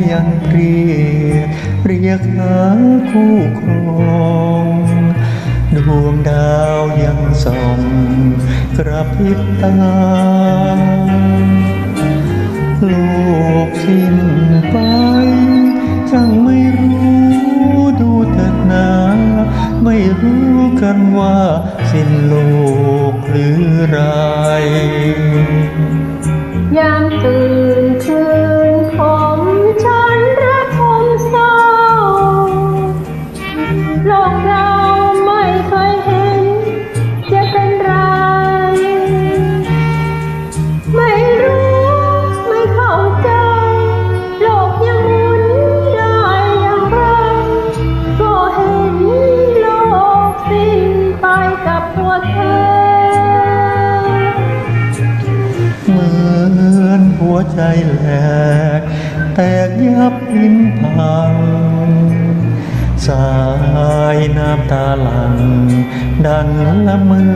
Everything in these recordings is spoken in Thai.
ยยังเรียกเรียกหาคู่ครองดวงดาวยังส่องกระพริบตาโลกสิ้นไปจังไม่รู้ดูเถิดนาไม่รู้กันว่าสิ้นโลกหรือไรยามตื่น ใจแหลก แตกยับพินพัง สายน้ำตาหลัง ดังละเมอ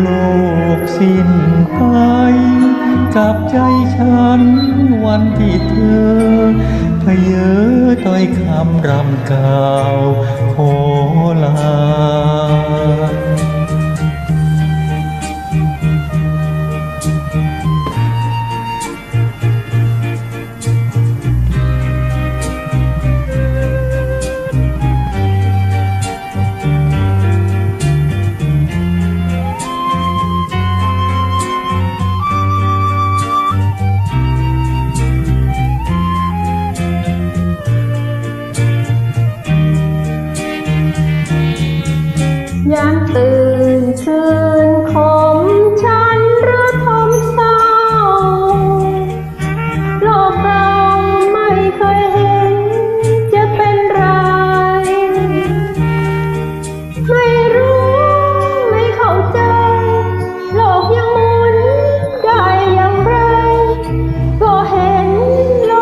โลกสิ้นไปกับใจฉันวันที่เธอเพเยอต้อยคำรำกล่าวขอลา ยามตื่นคืนคมฉันระทมเศร้า โลกเราไม่เคยเห็นจะเป็นไร ไม่รู้ไม่เข้าใจ โลกยังหมุนได้อย่างไร ก็เห็นโล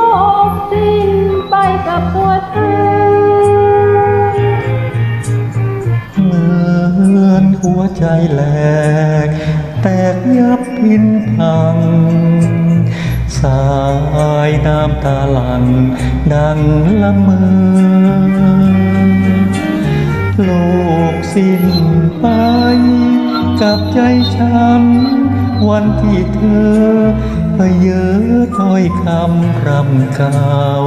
กสิ้นไปกับตัวเธอ หัวใจแหลก แตกยับพินพัง สายน้ำตาหลังดังละเมอโลกสิ้นไป กับใจฉัน วันที่เธอเพเยอถ้อยคำรำกล่าว